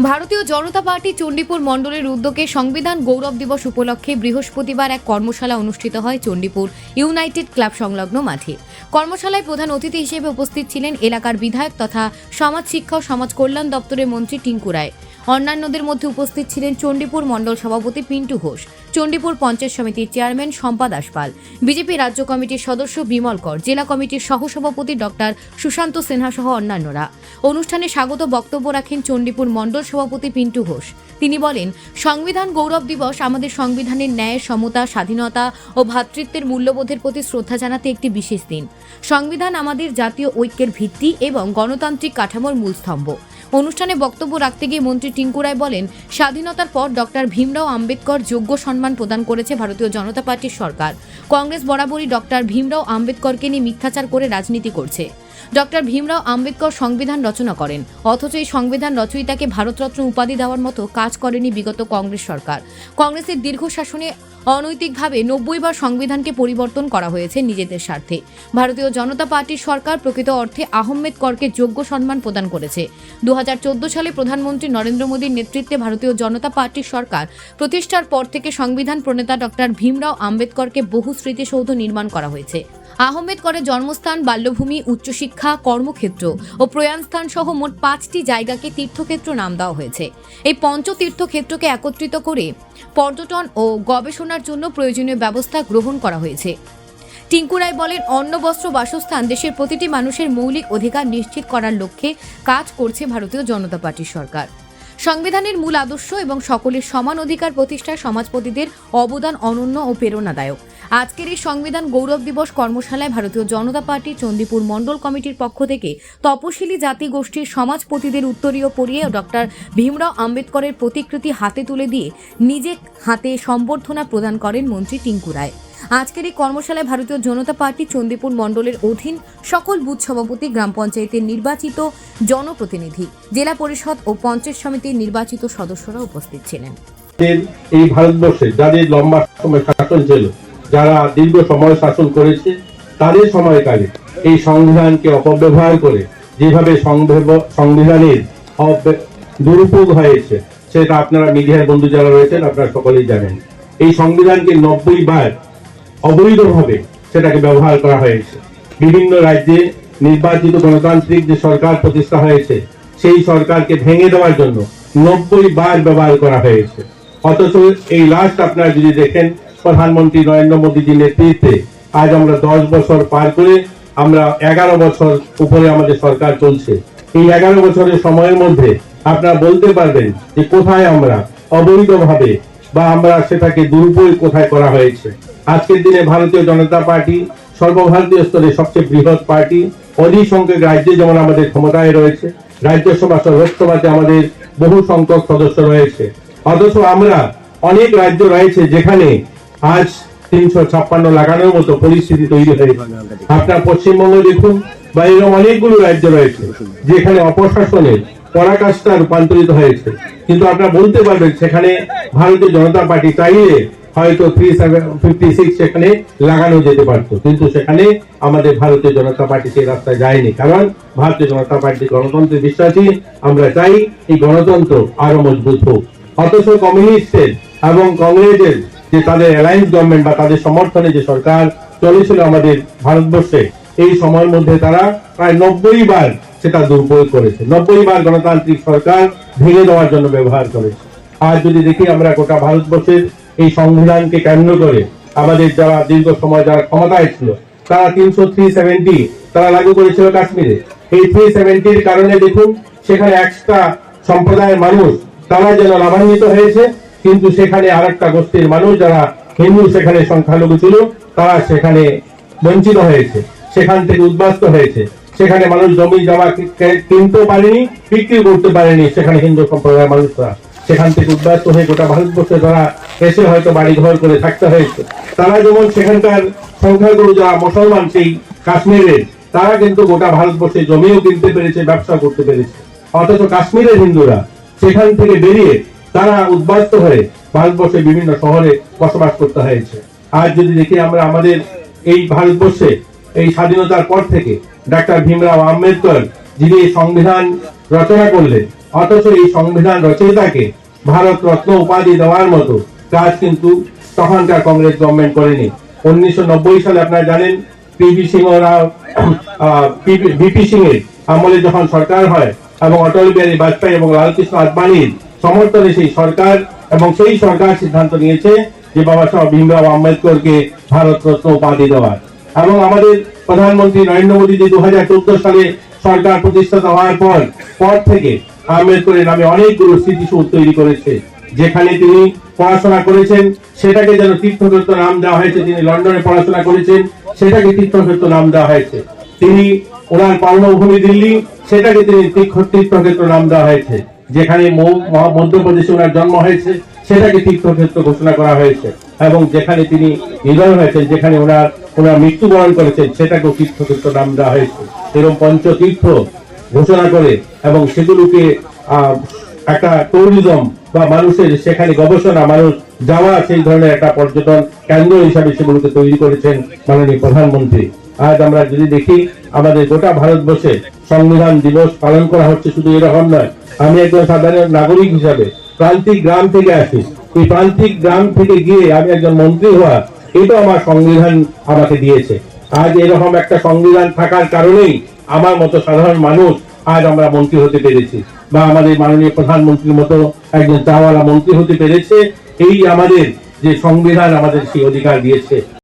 ভারতীয় জনতা পার্টি চণ্ডীপুর মণ্ডলের উদ্যোগে সংবিধান গৌরব দিবস উপলক্ষে বৃহস্পতিবার এক কর্মশালা অনুষ্ঠিত হয় চণ্ডীপুর ইউনাইটেড ক্লাব সংলগ্ন মাঠে। কর্মশালায় প্রধান অতিথি হিসেবে উপস্থিত ছিলেন এলাকার বিধায়ক তথা সমাজ শিক্ষা ও সমাজ কল্যাণ দপ্তরের মন্ত্রী টিঙ্কু রায়। অন্যান্যদের মধ্যে উপস্থিত ছিলেন চণ্ডীপুর মণ্ডল সভাপতি পিন্টু ঘোষ, চণ্ডীপুর পঞ্চায়েত সমিতির চেয়ারম্যান শম্পা দাসপাল বিজেপি রাজ্য কমিটির সদস্য বিমল কর, জেলা কমিটির সহসভাপতি ডক্টর সুশান্ত সিনহা সহ অন্যান্যরা। অনুষ্ঠানে স্বাগত বক্তব্য রাখেন চণ্ডীপুর মণ্ডল সভাপতি পিন্টু ঘোষ। তিনি বলেন, সংবিধান গৌরব দিবস আমাদের সংবিধানের ন্যায়, সমতা, স্বাধীনতা ও ভ্রাতৃত্বের মূল্যবোধের প্রতি শ্রদ্ধা জানাতে একটি বিশেষ দিন। সংবিধান আমাদের জাতীয় ঐক্যের ভিত্তি এবং গণতান্ত্রিক কাঠামোর মূল স্তম্ভ অনুষ্ঠানে বক্তব্য রাখতে গিয়ে মন্ত্রী টিঙ্কু রায় বলেন, স্বাধীনতার পর ডক্টর ভীমরাও আম্বেদকর যোগ্য সম্মান প্রদান করেছে ভারতীয় জনতা পার্টির সরকার। কংগ্রেস বরাবরই ডক্টর ভীমরাও আম্বেদকরকে নিয়ে মিথ্যাচার করে রাজনীতি করছে। ডক্টর ভীমরাও আম্বেদকর সংবিধান রচনা করেন। অথচ এই সংবিধান রচয়িতাকে ভারতরত্ন উপাধি দেওয়ার মতো কাজ করেনি বিগত কংগ্রেস সরকার। কংগ্রেসের দীর্ঘ শাসনে অনৈতিকভাবে নব্বই বার সংবিধানকে পরিবর্তন করা হয়েছে নিজেদের স্বার্থে। ভারতীয় জনতা পার্টির সরকার প্রকৃত অর্থে আহমেদ করকে যোগ্য সম্মান প্রদান করেছে। দু হাজার চোদ্দ সালে প্রধানমন্ত্রী নরেন্দ্র মোদীর নেতৃত্বে ভারতীয় জনতা পার্টির সরকার প্রতিষ্ঠার পর থেকে সংবিধান প্রণেতা ডক্টর ভীমরাও আম্বেদকরকে বহু স্মৃতিসৌধ নির্মাণ করা হয়েছে। আহমেদ করের জন্মস্থান, বাল্যভূমি, উচ্চশিক্ষা, কর্মক্ষেত্র ও প্রয়াণস্থান সহ মোট পাঁচটি জায়গাকে তীর্থক্ষেত্র নাম দেওয়া হয়েছে। এই পঞ্চ তীর্থক্ষেত্রকে একত্রিত করে পর্যটন ও গবেষণার জন্য প্রয়োজনীয় ব্যবস্থা গ্রহণ করা হয়েছে। টিঙ্কু রায় বলেন, অন্ন, বস্ত্র, বাসস্থান দেশের প্রতিটি মানুষের মৌলিক অধিকার নিশ্চিত করার লক্ষ্যে কাজ করছে ভারতীয় জনতা পার্টির সরকার। সংবিধানের মূল আদর্শ এবং সকলের সমান অধিকার প্রতিষ্ঠায় সমাজপতিদের অবদান অনন্য ও প্রেরণাদায়ক। আজকের এই সংবিধান গৌরব দিবস কর্মশালায় ভারতীয় জনতা পার্টি চণ্ডীপুর মণ্ডল কমিটির পক্ষ থেকে তপশিলি জাতি গোষ্ঠীর সমাজপতিদের উত্তরীয় পড়িয়ে ডক্টর ভীমরাও আম্বেদকরের প্রতিকৃতি হাতে তুলে দিয়ে নিজে হাতে সম্বর্ধনা প্রদান করেন মন্ত্রী টিঙ্কু রায়। আজকের এই কর্মশালায় ভারতীয় জনতা পার্টি চণ্ডীপুর মণ্ডলের অধীন সকল বুথ সভাপতি, গ্রাম পঞ্চায়েতের নির্বাচিত জনপ্রতিনিধি, জেলা পরিষদ ও পঞ্চায়েত সমিতির নির্বাচিত সদস্যরা উপস্থিত ছিলেন। এই ভারতবর্ষে যাদের লম্বা সময় শাসন ছিল যারা দীর্ঘ সময় শাসন করেছে, তাদের সময়কালে এই সংবিধানকে অপব্যবহার করে যেভাবে সংবিধানের দুরুপয়োগ হয়েছে, সেটা আপনারা মিডিয়ার বন্ধু যারা রয়েছেন, আপনারা সকলেই জানেন। এই সংবিধানকে নব্বই বার অবৈধভাবে সেটাকে ব্যবহার করা হয়েছে। বিভিন্ন রাজ্যে নির্বাচিত গণতান্ত্রিক যে সরকার প্রতিষ্ঠা হয়েছে, সেই সরকারকে ভেঙে দেওয়ার জন্য নব্বই বার ব্যবহার করা হয়েছে। অথচ এই লাস্ট আপনারা যদি দেখেন প্রধানমন্ত্রী নরেন্দ্র মোদীজির নেতৃত্বে আজ আমরা দশ বছর পার করে আমরা এগারো বছর উপরে আমাদের সরকার চলছে। এই এগারো বছরের সময়ের মধ্যে আপনারা বলতে পারবেন যে কোথায় আমরা অবৈধভাবে বা আমরা সেটাকে দুরুপয়োগ কোথায় করা হয়েছে। আজকের দিনে ভারতীয় জনতা পার্টি সর্বভারতীয় স্তরে সবচেয়ে বৃহৎ পার্টি। অধিক সংখ্যক রাজ্যে যেমন আমাদের ক্ষমতায় রয়েছে, রাজ্যসভা লোকসভাতে আমাদের বহু সংখ্যক সদস্য রয়েছে। অথচ আমরা অনেক রাজ্য রয়েছে যেখানে আজ তিনশো ছাপ্পান্ন লাগানোর মতো পরিস্থিতি তৈরি হয়েছে। আপনার পশ্চিমবঙ্গ দেখুন বা এরকম অনেকগুলো রাজ্য রয়েছে, যেখানে অপশাসনের পরাকাষ্ঠা রূপান্তরিত হয়েছে। কিন্তু আপনারা বলতে পারবেন, সেখানে ভারতীয় জনতা পার্টি চাইলে হয়তো থ্রি ফিফটি সিক্স সেখানে লাগানো যেতে পারতো। কিন্তু সেখানে আমাদের ভারতীয় জনতা পার্টি সেই রাস্তায় যায়নি। কারণ ভারতীয় জনতা পার্টি গণতন্ত্রে বিশ্বাসী, আমরা চাই এই গণতন্ত্র আরও মজবুত হোক। অথচ কমিউনিস্টের এবং কংগ্রেসের যে তাদের অ্যালায়েন্স গভর্নমেন্ট বা তাদের সমর্থনে যে সরকার চলেছিল আমাদের ভারতবর্ষে, এই সময়ের মধ্যে তারা প্রায় নব্বই বার সেটা দুরুপয়োগ করেছে। নব্বই বার গণতান্ত্রিক সরকার ভেঙে দেওয়ার জন্য ব্যবহার করেছে। আজ যদি দেখি আমরা গোটা ভারতবর্ষের এই সংবিধানকে কেন্দ্র করে আমাদের যারা দীর্ঘ সময় যারা ক্ষমতায় ছিল, তারা তিনশো থ্রি সেভেন্টি তারা লাগু করেছিল কাশ্মীরে। এই থ্রি সেভেন্টির কারণে দেখুন, সেখানে একটা সম্প্রদায়ের মানুষ তারা যেন লাভান্বিত হয়েছে কিন্তু সেখানে আর একটা গোষ্ঠীর মানুষ যারা হিন্দু সেখানে সংখ্যালঘু ছিল, তারা সেখানে বঞ্চিত হয়েছে। সেখান থেকে উদ্বাস্ত হয়েছে। সেখানে মানুষ জমি জমা কিনতেও পারেনি বিক্রি করতে পারেনি সেখানে হিন্দু সম্প্রদায়ের মানুষরা। সেখান থেকে উদ্বাস্ত হয়ে গোটা ভারতবর্ষে তারা এসে হয়তো বাড়ি ঘর করে থাকতে হয়েছে, তারা যেমন সেখানকার সংখ্যাগুরু যারা মুসলমান সেই কাশ্মীরের, তারা কিন্তু গোটা ভারতবর্ষে জমিও কিনতে পেরেছে, ব্যবসা করতে পেরেছে। অথচ কাশ্মীরের হিন্দুরা সেখান থেকে বেরিয়ে তারা উদ্বাস্ত হয়ে ভারতবর্ষের বিভিন্ন শহরে বসবাস করতে হয়েছে। আজ যদি দেখি আমরা আমাদের এই ভারতবর্ষে, এই স্বাধীনতার পর থেকে ডাক্তার ভীমরাও আম্বেদকর যিনি এই সংবিধান রচনা করলেন, অথচ এই সংবিধান রচয়িতাকে ভারত রত্ন উপাধি দেওয়ার মতো কাজ কিন্তু তখনকার কংগ্রেস গভর্নমেন্ট করেনি। উনিশশো নব্বই সালে আপনারা জানেন পিভি সিংহ রাও বিপি সিং এর আমলে যখন সরকার হয় এবং অটল বিহারী বাজপেয়ী এবং লালকৃষ্ণ আদবানির সমর্থনে সেই সরকার এবং সেই সরকার সিদ্ধান্ত নিয়েছে যে বাবা সাহেব ভীমরাও আম্বেদকরকে ভারত রত্ন উপাধি দেওয়ার। এবং আমাদের প্রধানমন্ত্রী নরেন্দ্র মোদী যে দু চোদ্দ সালে সরকার প্রতিষ্ঠাতা হওয়ার পর পর থেকে আম্বেদকরের নামে অনেকগুলো স্মৃতিসৌধ তৈরি করেছে, যেখানে তিনি পড়াশোনা করেছেন, সেটাকে যেন তীর্থক্ষেত্র নাম দেওয়া হয়েছে, তিনি লন্ডনে পড়াশোনা করেছেন, সেটাকে তীর্থক্ষেত্র নাম দেওয়া হয়েছে। তিনি ওনার কর্মভূমি দিল্লি, সেটাকে তিনি তীর্থ- তীর্থক্ষেত্র নাম দেওয়া হয়েছে। যেখানে মধ্যপ্রদেশে ওনার জন্ম হয়েছে, সেটাকে তীর্থক্ষেত্র ঘোষণা করা হয়েছে এবং যেখানে তিনি নিধন হয়েছেন, যেখানে ওনার ওনার মৃত্যুবরণ করেছেন, সেটাকেও তীর্থক্ষেত্র নাম দেওয়া হয়েছে। এরকম পঞ্চতীর্থ ঘোষণা করে এবং সেগুলোকে একটা ট্যুরিজম বা মানুষের সেখানে গবেষণা, মানুষ যাওয়া সেই ধরনের একটা পর্যটন কেন্দ্র হিসাবে সেগুলোকে তৈরি করেছেন মাননীয় প্রধানমন্ত্রী। আজ আমরা যদি দেখি, আমাদের গোটা ভারতবর্ষে সংবিধান দিবস পালন করা হচ্ছে শুধু এরকম নয় আমি একজন সাধারণ নাগরিক হিসাবে প্রান্তিক গ্রাম থেকে আসি। এই প্রান্তিক গ্রাম থেকে গিয়ে আমি একজন মন্ত্রী হওয়া এটা আমার সংবিধান আমাকে দিয়েছে। আজ এরকম একটা সংবিধান থাকার কারণেই আমার মতো সাধারণ মানুষ আজ আমরা মন্ত্রী হতে পেরেছি। বা আমাদের মাননীয় প্রধানমন্ত্রীর মতো একজন চাওয়ালা মন্ত্রী হতে পেরেছে। এই আমাদের যে সংবিধান আমাদের সেই অধিকার দিয়েছে।